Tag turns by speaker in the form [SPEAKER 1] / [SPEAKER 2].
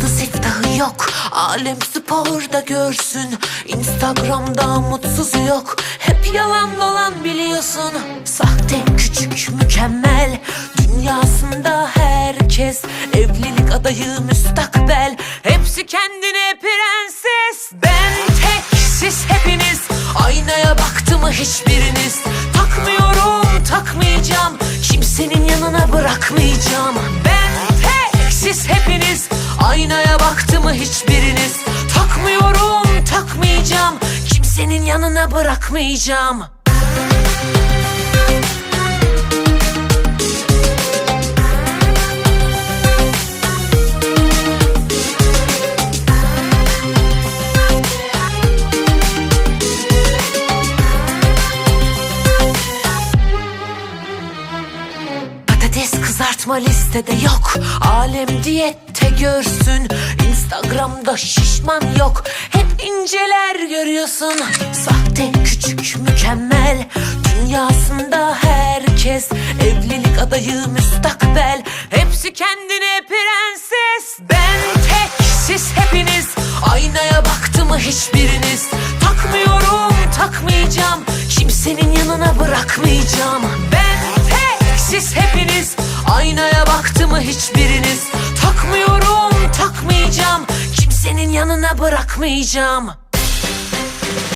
[SPEAKER 1] kız iftahı yok. Alem sporda görsün. Instagram'da mutsuz yok. Hep yalan dolan biliyorsun. Sahte küçük mükemmel. Dünyasında herkes Evlilik adayı müstakbel. Hepsi kendine prenses. Ben tek siz hepiniz. Aynaya baktı mı hiçbiriniz? Takmıyorum takmayacağım. Kimsenin yanına bırakmayacağım. Ben tek siz hepiniz Aynaya baktı mı hiçbiriniz? Takmıyorum takmayacağım. Kimsenin yanına bırakmayacağım. Patates kızartma listede yok. Alem diyette görsün. Instagram'da şişman yok. Hep inceler görüyorsun. Sahte küçük mükemmel. Dünyasında herkes Evlilik adayı müstakbel. Hepsi kendine prenses. Ben tek siz hepiniz. Aynaya baktı mı hiçbiriniz? Takmıyorum takmayacağım. Kimsenin yanına bırakmayacağım. Ben tek siz hepiniz. Aynaya baktı mı hiçbiriniz Takmıyorum takmayacağım. Kimsenin yanına bırakmayacağım